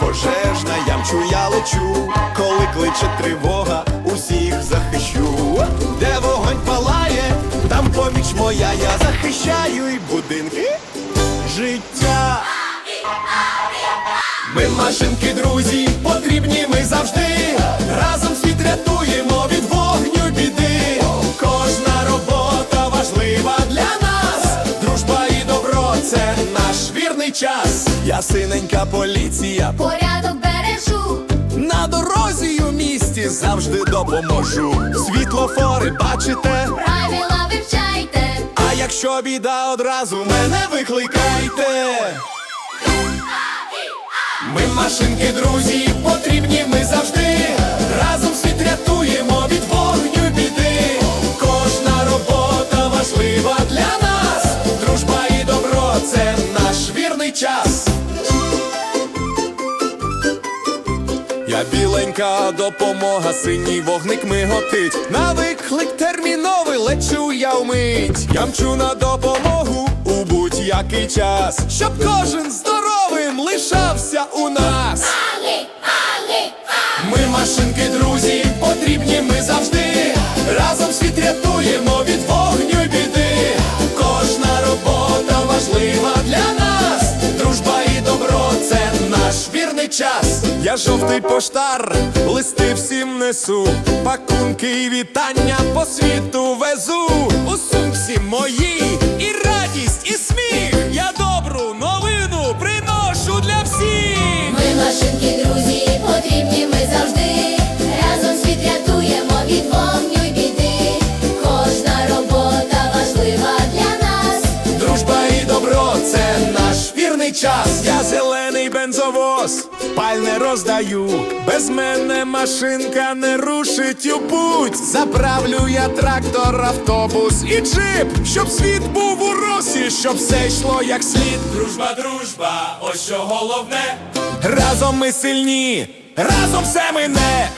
обережна, я мчу, я лечу, коли кличе тривога, усіх захищу. Де вогонь палає, там поміч моя, я захищаю і будинки життя. Ми машинки, друзі, потрібні ми завжди. Разом світ рятуємо від вогню біди. Кожна робота важлива для нас. Дружба і добро це наш вірний час. Я синенька поліція. порядок бережу, На дорозі у місті завжди допоможу. Світлофори бачите. правила вивчайте, А якщо біда одразу мене викликайте. Ми машинки, друзі, потрібні ми завжди. Біленька допомога, синій вогник миготить. На виклик терміновий лечу я вмить. Я мчу на допомогу у будь-який час, щоб кожен здоровим лишався у нас. Ми машинки, друзі, потрібні ми завжди. Разом світ рятуємо від вогню й біди. Кожна робота важлива для нас. Дружба і добро це наш вірний час. Я жовтий поштар, листи всім несу, пакунки і вітання по світу везу. У сумці моїй і радість, і сміх. Я добру новину приношу для всіх. ми машинки, друзі, потрібні ми завжди. Разом світ рятуємо від вогню й біди. Кожна робота важлива для нас. Дружба і добро це наш вірний час. Я бензовоз, пальне роздаю. Без мене машинка не рушить у путь. Заправлю я трактор, автобус і джип, щоб світ був у росі, щоб все йшло як слід. Дружба, дружба, ось що головне. Разом ми сильні, разом все мине.